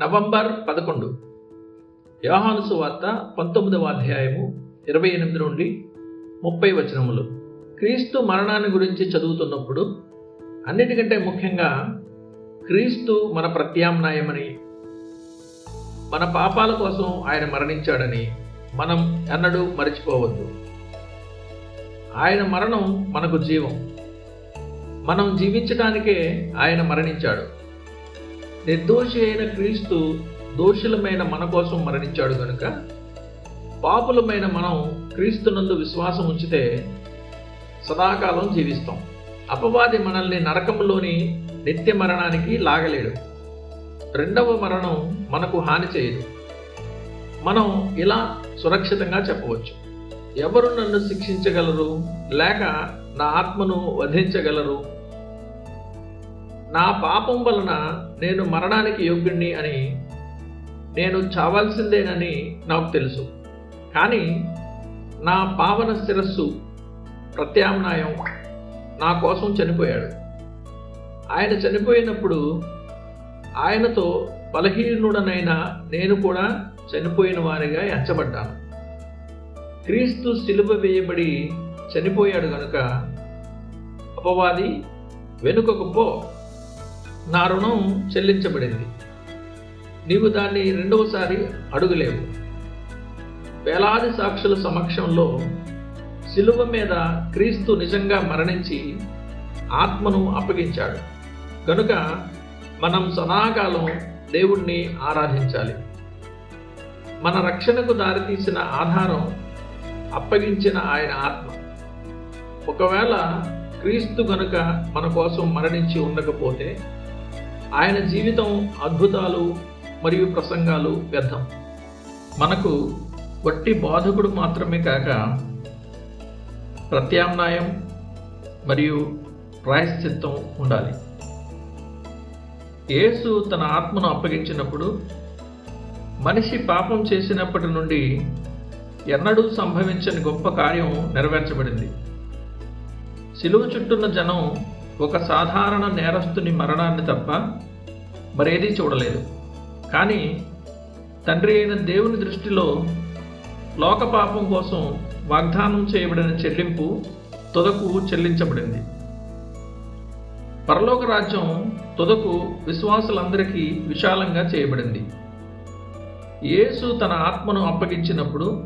November పదకొండు. యోహాను సువార్త పంతొమ్మిదవ అధ్యాయము ఇరవై ఎనిమిది నుండి ముప్పై వచనములు. క్రీస్తు మరణాన్ని గురించి చదువుతున్నప్పుడు అన్నిటికంటే ముఖ్యంగా క్రీస్తు మన ప్రత్యామ్నాయమని మన పాపాల కోసం ఆయన మరణించాడని మనం ఎన్నడూ మరిచిపోవద్దు. ఆయన మరణం మనకు జీవం. మనం జీవించడానికే ఆయన మరణించాడు. నిర్దోషి అయిన క్రీస్తు దోషులమైన మన కోసం మరణించాడు గనుక పాపులమైన మనం క్రీస్తునందు విశ్వాసం ఉంచితే సదాకాలం జీవిస్తాం. అపవాది మనల్ని నరకంలోని నిత్య మరణానికి లాగలేడు. రెండవ మరణం మనకు హాని చేయదు. మనం ఇలా సురక్షితంగా చెప్పవచ్చు. ఎవరు నన్ను శిక్షించగలరు? లేక నా ఆత్మను వధించగలరు? నా పాపం వలన నేను మరణానికి యోగ్యుణ్ణి అని నేను చావాల్సిందేనని నాకు తెలుసు. కానీ నా పావన శిరస్సు ప్రత్యామ్నాయం నా కోసం చనిపోయాడు. ఆయన చనిపోయినప్పుడు ఆయనతో బలహీనుడనైన నేను కూడా చనిపోయిన వారిగా ఎంచబడ్డాను. క్రీస్తు సిలువ వేయబడి చనిపోయాడు గనుక అపవాది వెనుకకు పో. నా రుణం చెల్లించబడింది. నీవు దాన్ని రెండవసారి అడుగులేవు. వేలాది సాక్షుల సమక్షంలో శిలువ మీద క్రీస్తు నిజంగా మరణించి ఆత్మను అప్పగించాడు. కనుక మనం సదాకాలం దేవుణ్ణి ఆరాధించాలి. మన రక్షణకు దారితీసిన ఆధారం అప్పగించిన ఆయన ఆత్మ. ఒకవేళ క్రీస్తు గనుక మన కోసం మరణించి ఉండకపోతే ఆయన జీవితం అద్భుతాలు మరియు ప్రసంగాలు వ్యర్థం. మనకు వట్టి బాధకుడు మాత్రమే కాక ప్రత్యామ్నాయం మరియు ప్రాయశ్చిత్తం ఉండాలి. యేసు తన ఆత్మను అప్పగించినప్పుడు మనిషి పాపం చేసినప్పటి నుండి ఎన్నడూ సంభవించని గొప్ప కార్యం నెరవేర్చబడింది. సిలువ చుట్టున్న జనం ఒక సాధారణ నేరస్తుని మరణాన్ని తప్ప మరేదీ చూడలేదు. కానీ తండ్రి అయిన దేవుని దృష్టిలో లోక పాపం కోసం వాగ్దానం చేయబడిన చెల్లింపు తుదకు చెల్లించబడింది. పరలోక రాజ్యం తుదకు విశ్వాసులందరికీ విశాలంగా చేయబడింది. యేసు తన ఆత్మను అప్పగించినప్పుడు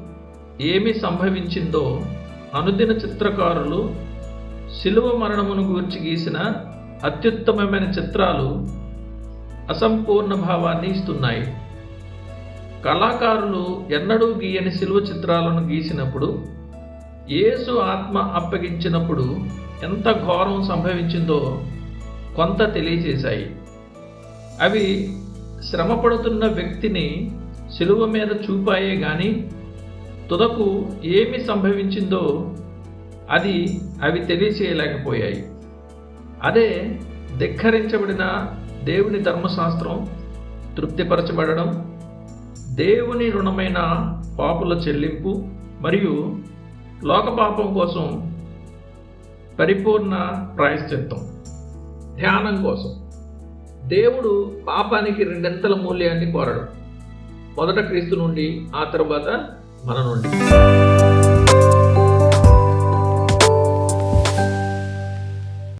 ఏమి సంభవించిందో అనుదిన చిత్రకారులు శిలువ మరణమును గూర్చి గీసిన అత్యుత్తమమైన చిత్రాలు అసంపూర్ణ భావాన్ని ఇస్తున్నాయి. కళాకారులు ఎన్నడూ గీయని శిలువ చిత్రాలను గీసినప్పుడు యేసు ఆత్మ అప్పగించినప్పుడు ఎంత ఘోరం సంభవించిందో కొంత తెలియజేశాయి. అవి శ్రమపడుతున్న వ్యక్తిని శిలువ మీద చూపాయే గాని తుదకు ఏమి సంభవించిందో అది అవి తెలియచేయలేకపోయాయి. అదే ధిక్కరించబడిన దేవుని ధర్మశాస్త్రం తృప్తిపరచబడడం దేవుని రుణమైన పాపుల చెల్లింపు మరియు లోకపాపం కోసం పరిపూర్ణ ప్రాయశ్చిత్తం ధ్యానం కోసం. దేవుడు పాపానికి రెండింతల మూల్యాన్ని కోరడం. మొదట క్రీస్తు నుండి ఆ తర్వాత మన నుండి.